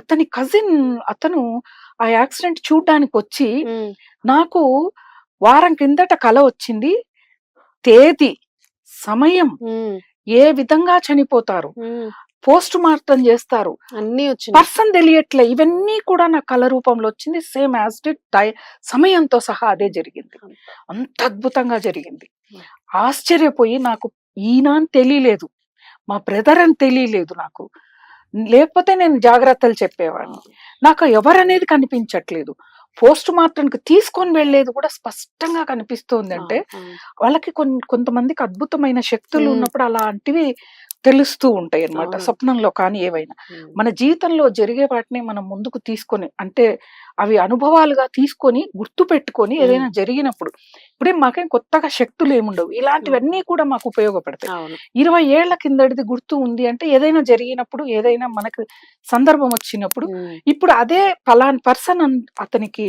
అతని కజిన్ అతను ఆ యాక్సిడెంట్ చూడడానికి వచ్చి నాకు వారం కిందట కల వచ్చింది. తేదీ సమయం ఏ విధంగా చనిపోతారు. పోస్ట్ మార్టం చేస్తారు అన్ని వచ్చినాయి. పర్సన్ తెలియట్లే ఇవన్నీ కూడా నా కళ రూపంలో వచ్చింది. సేమ్ యాజ్ డిట్ సమయంతో సహా అదే జరిగింది. అంత. అద్భుతంగా జరిగింది. ఆశ్చర్యపోయి నాకు ఈయన అని తెలియలేదు. మా బ్రదర్ అని తెలియలేదు నాకు. లేకపోతే నేను జాగ్రత్తలు చెప్పేవాడిని నాకు ఎవరనేది కనిపించట్లేదు పోస్ట్ మార్టంకి తీసుకొని వెళ్ళేది కూడా స్పష్టంగా కనిపిస్తోంది అంటే ఆ, వాళ్ళకి కొన్ని కొంతమందికి అద్భుతమైన శక్తులు. ఉన్నప్పుడు అలాంటివి తెలుస్తూ ఉంటాయి అన్నమాట అవును. స్వప్నంలో కానీ ఏవైనా మన జీవితంలో జరిగే వాటిని మనం ముందుకు తీసుకొని అంటే అవి అనుభవాలుగా తీసుకొని గుర్తు పెట్టుకొని. ఏదైనా జరిగినప్పుడు ఇప్పుడే మాకేం కొత్తగా శక్తులు ఏముండవు. ఇలాంటివన్నీ కూడా మాకు ఉపయోగపడతాయి. ఇరవై ఏళ్ళ కిందటిది గుర్తు ఉంది అంటే ఏదైనా జరిగినప్పుడు ఏదైనా మనకు సందర్భం వచ్చినప్పుడు ఇప్పుడు అదే పలాన్ పర్సన్ అతనికి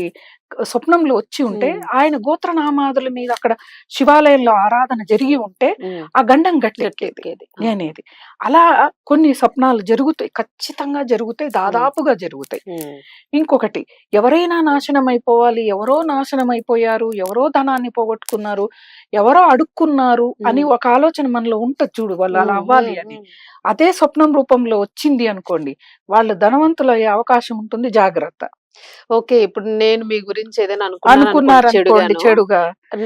స్వప్నంలో వచ్చి ఉంటే. ఆయన గోత్రనామాదుల మీద అక్కడ శివాలయంలో ఆరాధన జరిగి ఉంటే. ఆ గండం ఎక్కేది. అనేది అలా కొన్ని స్వప్నాలు జరుగుతాయి ఖచ్చితంగా జరుగుతాయి దాదాపుగా జరుగుతాయి ఇంకొకటి ఎవరైనా నాశనం అయిపోవాలి ఎవరో నాశనం అయిపోయారు ఎవరో ధనాన్ని పోగొట్టుకున్నారు ఎవరో అడుక్కున్నారు అని. ఒక ఆలోచన మనలో ఉంటది చూడు వాళ్ళు అలా అవ్వాలి అని. అదే స్వప్నం రూపంలో వచ్చింది అనుకోండి వాళ్ళు ధనవంతులు అయ్యే అవకాశం ఉంటుంది జాగ్రత్త ఓకే ఇప్పుడు నేను మీ గురించి ఏదైనా అనుకున్నాను అనుకున్నారు అనుకోండి, అనుకోండి చెడుగాను. చెడుగా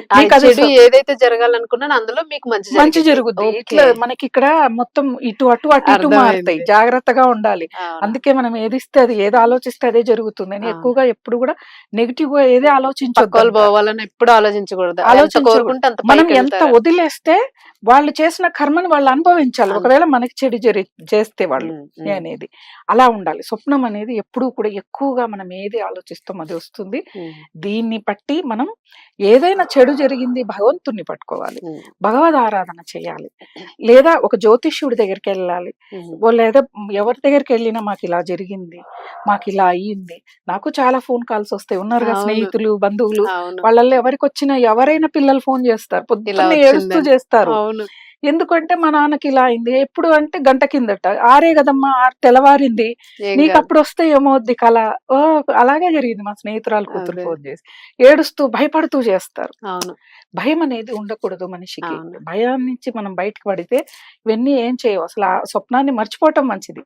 ఆ మీకు అది చెడు సో- ఏదైతే జరగాలనుకున్నాను అందులో మీకు మంచి మంచి జరిగింది. జరుగుద్ది ఓకే. ఇట్లా మనకి ఇక్కడ మొత్తం ఇటు అటు అటు ఇటు అర్థమైంది. మారుతాయి జాగ్రత్తగా ఉండాలి. అందుకే మనం ఏదిస్తే అది ఏది ఆలోచిస్తే అదే జరుగుతుంది అని అవును. ఎక్కువగా ఎప్పుడు కూడా నెగిటివ్గా ఏదే పక్క వాళ్ళు ఆలోచించొద్దు పోవాలని ఎప్పుడు ఆలోచించకూడదు ఎంత ఆలోచించకూడదు. కోరుకుంటే అంత మనం పైకి ఎంత వెళ్తారు. వదిలేస్తే వాళ్ళు చేసిన కర్మని వాళ్ళు అనుభవించాలి. ఒకవేళ మనకి చెడు జరి చేస్తే వాళ్ళు అనేది. అలా ఉండాలి. స్వప్నం అనేది ఎప్పుడూ కూడా ఎక్కువగా మనం ఏది ఆలోచిస్తాం అది వస్తుంది. దీన్ని బట్టి మనం ఏదైనా చెడు జరిగింది భగవంతుణ్ణి పట్టుకోవాలి. భగవద్ ఆరాధన చేయాలి. లేదా ఒక జ్యోతిష్యుడి దగ్గరికి వెళ్ళాలి. లేదా ఎవరి దగ్గరికి వెళ్ళినా మాకు ఇలా జరిగింది మాకు ఇలా అయ్యింది. నాకు చాలా ఫోన్ కాల్స్ వస్తాయి. ఉన్నారు కదా. స్నేహితులు బంధువులు. వాళ్ళల్లో ఎవరికి వచ్చినా ఎవరైనా పిల్లలు ఫోన్ చేస్తారు. పొద్దున్నే. ఏడుస్తూ చేస్తారు. అవును. ఎందుకంటే మా నాన్నకి ఇలా అయింది. ఎప్పుడు అంటే గంట కిందట. ఆరే కదమ్మా ఆరు తెల్లవారింది. నీకు. అప్పుడు వస్తే ఏమవుద్ది కళ? ఓ అలాగే జరిగింది మా స్నేహితురాలు కూతురు. ఫోన్ చేసి. ఏడుస్తూ భయపడుతూ చేస్తారు. అవును. భయం అనేది ఉండకూడదు మనిషికి. భయం నుంచి మనం బయటకు పడితే ఇవన్నీ ఏం చేయవు. అసలు ఆ స్వప్నాన్ని మర్చిపోవటం మంచిది.